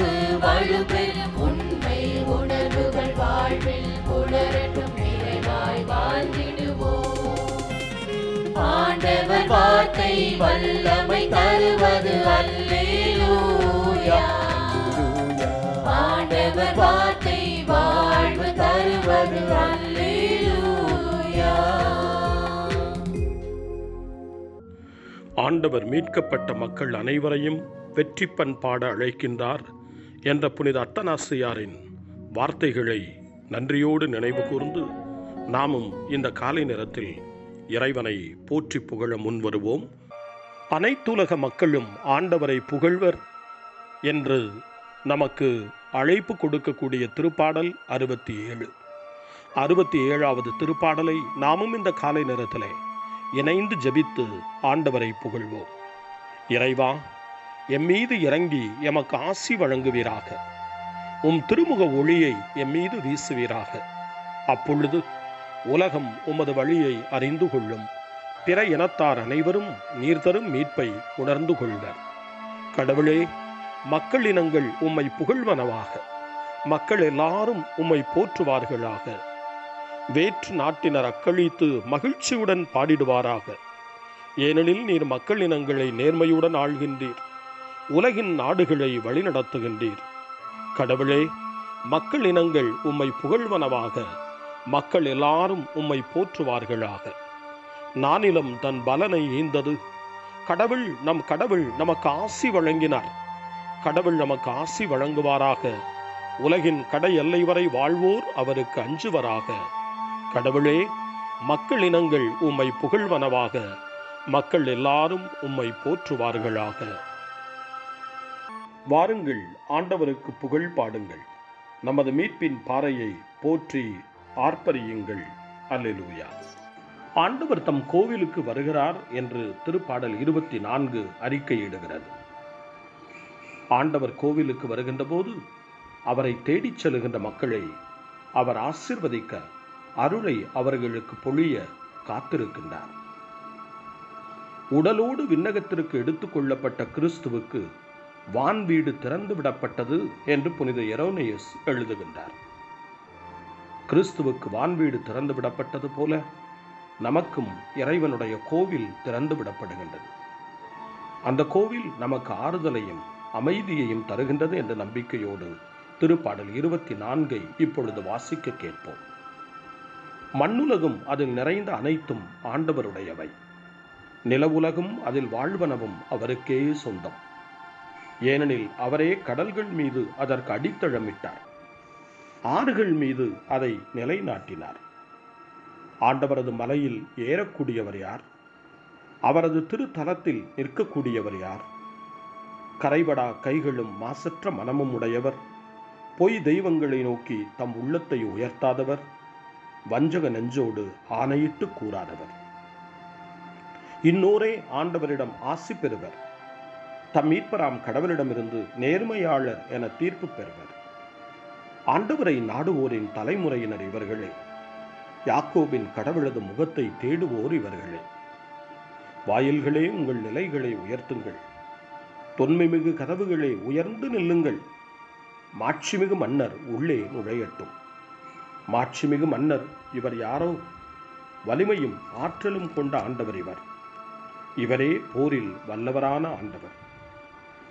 திறக்கட்டும் பண்பு உண்மை உணர்வுகள் வாழ்வில் புலரட்டும் நிறைவாய் வாழ்ந்திடுவோம். ஆண்டவர் வார்த்தை வல்லமை தருவது அல்லேலூயா. ஆண்டவர் வார்த்தை வாழ்வு தருவது அல்லேலூயா. ஆண்டவர் மீட்கப்பட்ட மக்கள் அனைவரையும் வெற்றி பண்பாட அழைக்கின்றார். என்ற புனித அத்தனாசியாரின் வார்த்தைகளை நன்றியோடு நினைவு கூர்ந்து நாமும் இந்த காலை நேரத்தில் இறைவனை போற்றி புகழ முன்வருவோம். அனைத்துலக மக்களும் ஆண்டவரை புகழ்வர் என்று நமக்கு அழைப்பு கொடுக்கக்கூடிய திருப்பாடல் அறுபத்தி ஏழு அறுபத்தி ஏழாவது திருப்பாடலை நாமும் இந்த காலை நேரத்தில் இணைந்து ஜபித்து ஆண்டவரை புகழ்வோம். இறைவா எம் மீது இறங்கி எமக்கு ஆசி வழங்குவீராக. உம் திருமுக ஒளியை எம் மீது வீசுவீராக. அப்பொழுது உலகம் உமது வழியை அறிந்து கொள்ளும். பிற இனத்தார் அனைவரும் நீர் தரும் மீட்பை உணர்ந்து கொள்வர். கடவுளே மக்கள் இனங்கள் உம்மை புகழ்வனவாக. மக்கள் எல்லாரும் உம்மை போற்றுவார்களாக. வேற்று நாட்டினர் அக்களித்து மகிழ்ச்சியுடன் பாடிடுவாராக. ஏனெனில் நீர் மக்கள் இனங்களை நேர்மையுடன் ஆள்கின்றீர். உலகின் நாடுகளை வழிநடத்துகின்றீர். கடவுளே மக்கள் இனங்கள் உம்மை புகழ்வனவாக மக்கள் எல்லாரும் உம்மை போற்றுவார்களாக. நானிலம் தன் பலனை ஈந்தது. கடவுள் நம் கடவுள் நமக்கு ஆசி வழங்கினார். கடவுள் நமக்கு ஆசி வழங்குவாராக. உலகின் கடை எல்லை வரை வாழ்வோர் அவருக்கு அஞ்சுவராக. கடவுளே மக்கள் இனங்கள் உம்மை புகழ்வனவாக மக்கள் எல்லாரும் உம்மை போற்றுவார்களாக. வாருங்கள் ஆண்டவருக்கு புகழ் பாடுங்கள். நமது மீட்பின் பாறையை போற்றி ஆர்ப்பரியுங்கள். அல்லேலூயா. ஆண்டவர் தம் கோவிலுக்கு வருகிறார் என்று திருப்பாடல் இருபத்தி நான்கு அறிக்கையிடுகிறது. ஆண்டவர் கோவிலுக்கு வருகின்ற போது அவரை தேடிச் செல்கின்ற மக்களை அவர் ஆசிர்வதிக்க அருளை அவர்களுக்கு பொழிய காத்திருக்கின்றார். உடலோடு விண்ணகத்திற்கு எடுத்துக் கொள்ளப்பட்ட கிறிஸ்துவுக்கு வான் வீடு திறந்து விடப்பட்டது என்று புனித எரோனியஸ் எழுதுகின்றார். கிறிஸ்துவுக்கு வான் வீடு திறந்து விடப்பட்டது போல நமக்கும் இறைவனுடைய கோவில் திறந்து விடப்படுகின்றது. அந்த கோவில் நமக்கு ஆறுதலையும் அமைதியையும் தருகின்றது என்ற நம்பிக்கையோடு திருப்பாடல் இருபத்தி நான்கை இப்பொழுது வாசிக்க கேட்போம். மண்ணுலகும் அதில் நிறைந்த அனைத்தும் ஆண்டவருடையவை. நிலவுலகும் அதில் வாழ்வனவும் அவருக்கே சொந்தம். ஏனெனில் அவரே கடல்கள் மீது அதற்கு அடித்தளமிட்டார் ஆறுகள் மீது அதை நிலைநாட்டினார். ஆண்டவரது மலையில் ஏறக்கூடியவர் யார்? அவரது திருத்தலத்தில் நிற்கக்கூடியவர் யார்? கரைபடா கைகளும் மாசற்ற மனமும் உடையவர். பொய் தெய்வங்களை நோக்கி தம் உள்ளத்தை உயர்த்தாதவர். வஞ்சக நெஞ்சோடு ஆணையிட்டு கூறாதவர். இன்னோரே ஆண்டவரிடம் ஆசி பெறுவர். தம் மீட்பராம் கடவுளிடமிருந்து நேர்மையாளர் என தீர்ப்பு பெறுவர். ஆண்டவரை நாடுவோரின் தலைமுறையினர் இவர்களே யாக்கோபின் கடவுளது முகத்தை தேடுவோர் இவர்களே. வாயில்களே உங்கள் நிலைகளை உயர்த்துங்கள். தொன்மைமிகு கதவுகளே உயர்ந்து நில்லுங்கள். மாட்சிமிகு மன்னர் உள்ளே நுழையட்டும். மாட்சிமிகு மன்னர் இவர் யாரோ? வலிமையும் ஆற்றலும் கொண்ட ஆண்டவர் இவர். இவரே போரில் வல்லவரான ஆண்டவர்.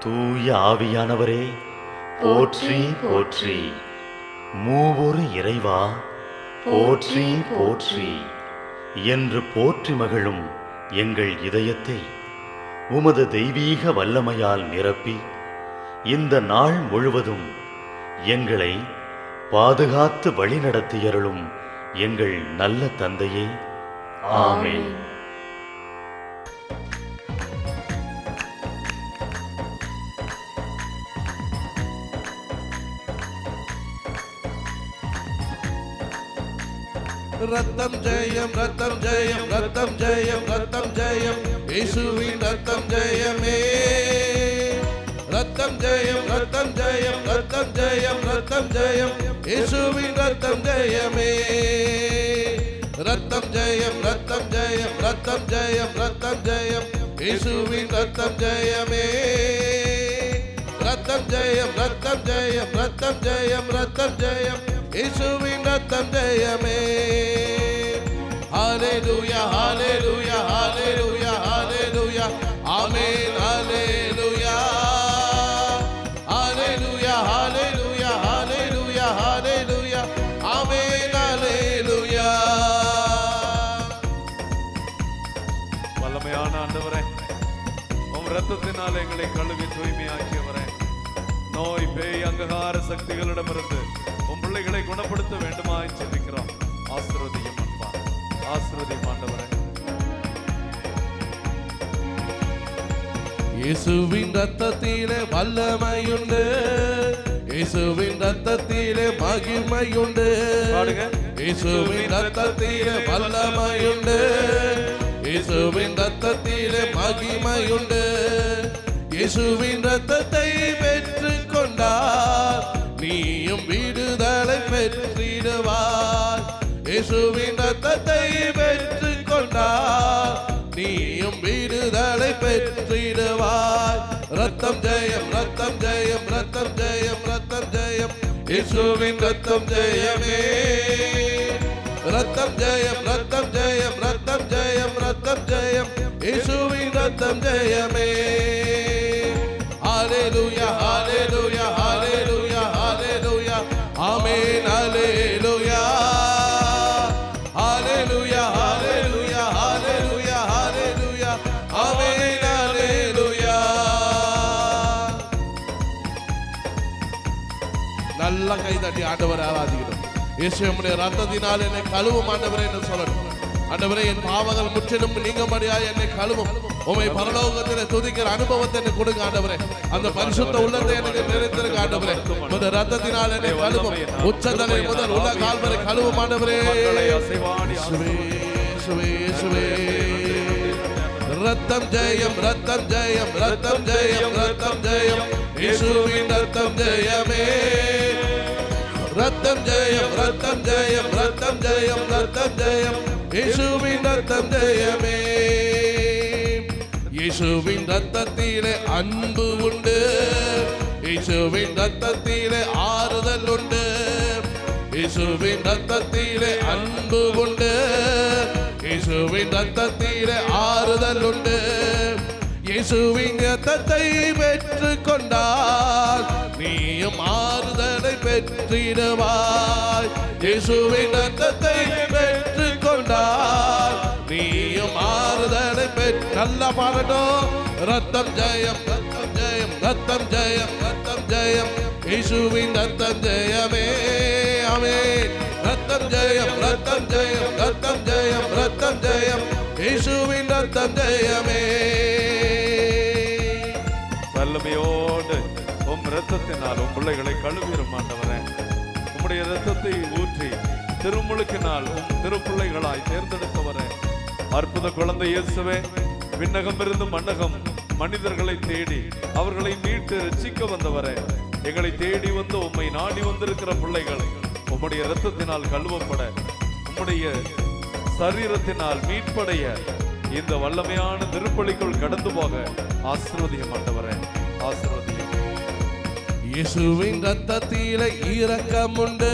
தூய ஆவியானவரே போற்றி போற்றி. மூவொரு இறைவா போற்றி போற்றி. என்று போற்றி மகிழும் எங்கள் இதயத்தை உமது தெய்வீக வல்லமையால் நிரப்பி இந்த நாள் முழுவதும் எங்களை பாதுகாத்து வழிநடத்தியருளும் எங்கள் நல்ல தந்தையே. ஆமேன். ரத்தம் ஜெயம் ரத்தம் ஜெயம் ரத்தம் ஜெயம் ரத்தம் ஜெயம் இயேசுவின் ரத்தம் ஜெயமே ரத்தம் ஜெயம் ரத்தம் ஜெயம் ரத்தம் ஜெயம் ரத்தம் ஜெயம் இயேசுவின் ரத்தம் ஜெயமே ரத்தம் ஜெயம் ரத்தம் ஜெயம் ரத்தம் ஜெயம் ரத்தம் ஜெயம் இயேசுவின் ரத்தம் ஜெயமே ரத்தம் ஜெயம் ரத்தம் ஜெயம் ரத்தம் ஜெயம் ரத்தம் ஜெயம் இயேசுவின் ரத்தம் ஜெயமே ஹalleluya ஹalleluya ஹalleluya ஹalleluya ஆமென் ஹalleluya ஹalleluya ஹalleluya ஹalleluya ஹalleluya ஆமென் ஹalleluya வல்லமையான ஆண்டவரே உம் ரத்தத்தினால் எங்களை கழுவி தூய்மையாக்கியவரே. நோய் பேய் அங்ககார சக்திகளிடமிருந்து பிள்ளைகளை குணப்படுத்த வேண்டுமாய் செபிக்கிறோம் ஆசிர்வதியும் அன்பா ஆசிர்வதியும் ஆண்டவரே. இயேசுவின் ரத்தத்திலே வல்லமையுண்டு. இயேசுவின் ரத்தத்திலே மகிமையுண்டு. இயேசுவின் ரத்தத்திலே வல்லமையுண்டு. இயேசுவின் ரத்தத்திலே மகிமையுண்டு. இயேசுவின் ரத்தத்தை பெற்றுக் கொண்டார். நீயும் விடுதலை பெற்றிடுவாய். இயேசுவின் ரத்தத்தை பெற்று கொண்டார் நீயும் விடுதலை பெற்றிடுவாய். ரத்தம் ஜெயம் ரத்தம் ஜெயம் ரத்தம் ஜெயம் ரத்தம் ஜெயம். இயேசுவின் ரத்தம் ஜெயமே. ரத்தம் ஜெயம் ரத்தம் ஜெயம் ரத்தம் ஜெயம் ரத்தம் ஜெயம். இயேசுவின் ரத்தம் ஜெயமே. ஆண்டவரை ஆராதிக்கிறோம். இயேசுடைய ரத்தத்தினால் என்னை கழுவும் ஆண்டவரை என்று சொல்லணும். ஆண்டவரை என் பாவங்கள் முற்றிலும் நீங்கும்படியாய் என்னை கழுவும். உமை பரலோகத்தில் துதிக்கிற அனுபவத்தை எனக்கு கொடுங்க ஆண்டவரே. அந்த பரிசுத்த உள்ளத்தை எனக்கு நிறைந்திருக்க ஆண்டவரே. முதல் ரத்தத்தினால் என்னை கழுவும். உச்சந்தலை முதல் உள்ள கால் வரை கழுவும் ஆண்டவரே. ரத்தம் ஜெயம் ரத்தம் ஜெயம் ரத்தம் ஜெயம் ரத்தம் ஜெயம். இயேசுவின் ரத்தம் ஜெயமே. ரத்தம் ஜெயம் ரத்தம் ஜெயம் ரத்தம் ஜெயம் ரத்தம் ஜெயம். இயேசுவின் ரத்தம் ஜெயமே. இயேசுவின் ரத்தத்திலே அன்பு உண்டு. இயேசுவின் ரத்தத்திலே ஆறுதல் உண்டு. இயேசுவின் ரத்தத்திலே அன்பு உண்டு. இயேசுவின் ரத்தத்திலே ஆறுதல் உண்டு. இயேசுவின் ரத்தத்தை பெற்று கொண்டால் நீயும் பெற்றிடுவாய். இயேசுவின் ரத்தத்தை பெற்று கொண்டால் நீயும் ஆறுதலை பெற்று நல்லா பாடட்டும். ரத்தம் ஜெயம் ரத்தம் ஜெயம் ரத்தம் ஜெயம் ரத்தம் ஜெயம். இயேசுவின் ரத்தம் ஜெயமே. அமே ரத்தம் ஜெயம் ரத்தம் ஜெயம் ரத்தம் ஜெயம் ரத்தம் ஜெயம். இயேசுவின் ரத்தம் ஜெயமே. வல்லமையோ இரத்தத்தினால் உன் பிள்ளைகளை கழுவிரும் ஆண்டவரே. உம்முடைய ரத்தத்தை ஊற்றி திருமுழுக்கினால் உம் திருப்பிள்ளைகளாய் தேர்ந்தெடுத்தவரே. அற்புத குழந்தை இயேசுவே விண்ணகம் இருந்து மண்ணகம் மனிதர்களை தேடி அவர்களை மீட்டு ரசிக்க வந்தவரே. எங்களை தேடி வந்து உம்மை நாடி வந்திருக்கிற பிள்ளைகள் உம்முடைய ரத்தத்தினால் கழுவப்பட உம்முடைய சரீரத்தினால் மீட்படைய இந்த வல்லமையான திருப்பலிக்குள் கடந்து போக ஆசீர்வதியும் ஆண்டவரே. ஆசீர்வதியும். இயேசுவின் ரத்தத்திலே இரக்கம் உண்டு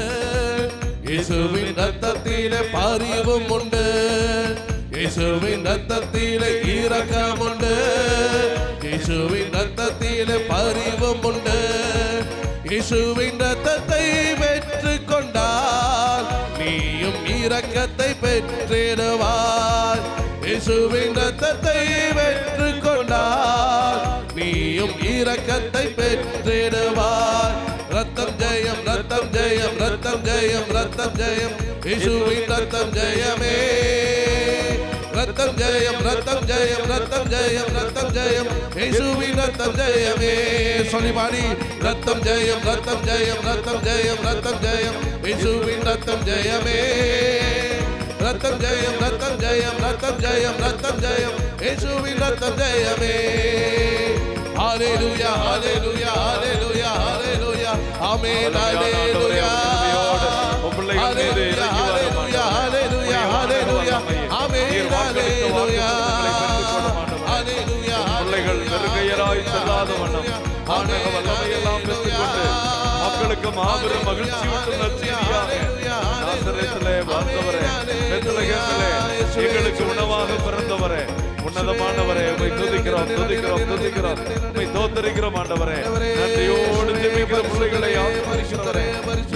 இயேசுவின் ரத்தத்திலே பரிவும் உண்டு இயேசுவின் ரத்தத்திலே இரக்கம் உண்டு இயேசுவின் ரத்தத்திலே பரிவும் உண்டு இயேசுவின் ரத்தத்தை பெற்று கொண்டால் நீயும் இரக்கத்தை பெற்றிடுவாய். இயேசுவின் ரத்தத்தை நீயும் இரக்கத்தை பெற்றிடுவாய் ரத்தம் ஜெயம் ரத்தம் ஜெயம் ரத்தம் ஜெயம் ரத்தம் ஜெயம் இயேசுவின் ரத்தம் ஜெயமே ரத்தம் ஜெயம் ரத்தம் ஜெயம் ரத்தம் ஜெயம் ரத்தம் ஜெயம் இயேசுவின் ரத்தம் ஜெயமே சொல்லி பாடி ரத்தம் ஜெயம் ரத்தம் ஜெயம் ரத்தம் ஜெயம் ரத்தம் ஜெயம் இயேசுவின் ரத்தம் ஜெயமே ரத்தம் ஜெயம் ரத்தம் ஜெயம் ரத்தம் ஜெயம் ரத்தம் ஜெயம் இயேசுவின் ரத்தம் ஜெயமே ஹalleluya ஹalleluya ஹalleluya ஹalleluya ஆமென் ஹalleluya வரும் ஹalleluya ஹalleluya ஹalleluya ஆமென் ஹalleluya ஆண்டவரே. உம் பிள்ளைகள் நெருங்கையராய் செல்லாத வண்ணம் ஆண்டக வல்லமையெல்லாம் பெற்றுக்கொண்டு மக்களுக்கு மாபெரும் மகிழ்ச்சி விட்டு நற்செய்தியாக நாசரேத்திலே வாழ்ந்தவரே. பெத்லகேமிலே எங்களுக்கு உணவாக பிறந்தவரே. உன்னதமானவரே உம்மை துதிக்கிறோம் துதிக்கிறோம் துதிக்கிறோம். உம்மை தோத்தரிக்கிறோம் ஆண்டவரே. நன்றியோடு ஜெபிக்கிற பிள்ளைகளை ஆசீர்வதிக்கிறவரே.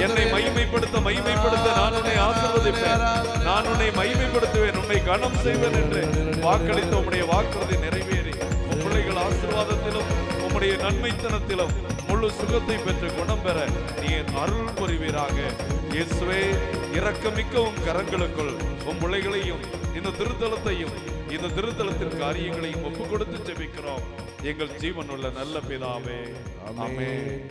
என்னை மகிமைப்படுத்த மகிமைப்படுத்த நான் உன்னை ஆசீர்வதிப்பேன். நான் உன்னை மகிமைப்படுத்துவேன். உன்னை கனம் செய்வேன் என்று வாக்களித்த உம்முடைய வாக்குறுதி நிறைவேறி பிள்ளைகள் ஆசீர்வாதத்திலும் உம்முடைய நன்மைத்தனத்திலும் முழு சுகத்தை பெற்று குணம் பெற நீ அருள் புரிவீராக. இயேசுவே இரக்கமிக்க கரங்களுக்குள். பிள்ளைகளையும் இந்த திருத்தலத்தையும் இந்த திருத்தலத்தின் காரியங்களையும் ஒப்பு கொடுத்து ஜெபிக்கிறோம். எங்கள் ஜீவனுள்ள நல்ல பிதாவே. ஆமென்.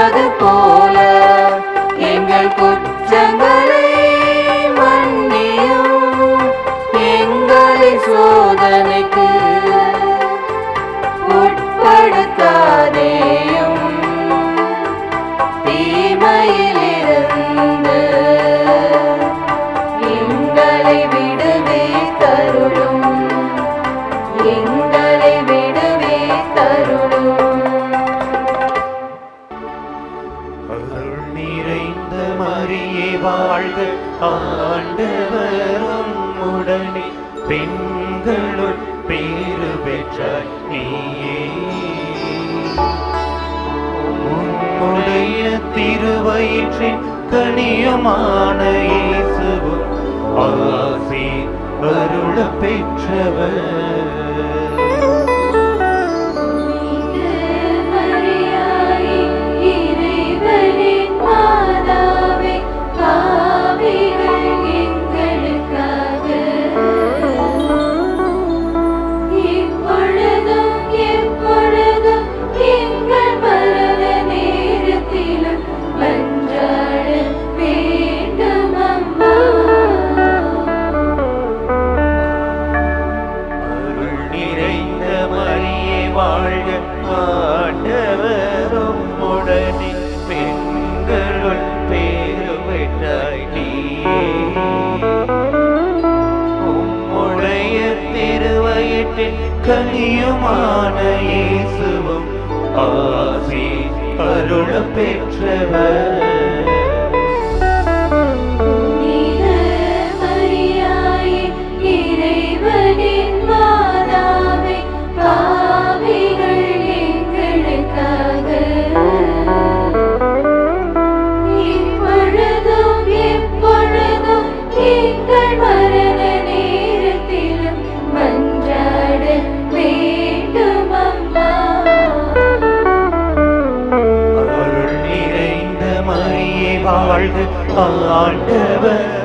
கனியமான இயேசுவும் ஆசி அருள பெற்றவர். அருள பெற்றவர் மரியே வாழ்க ஆண்டவர் உம்முடனே பெண்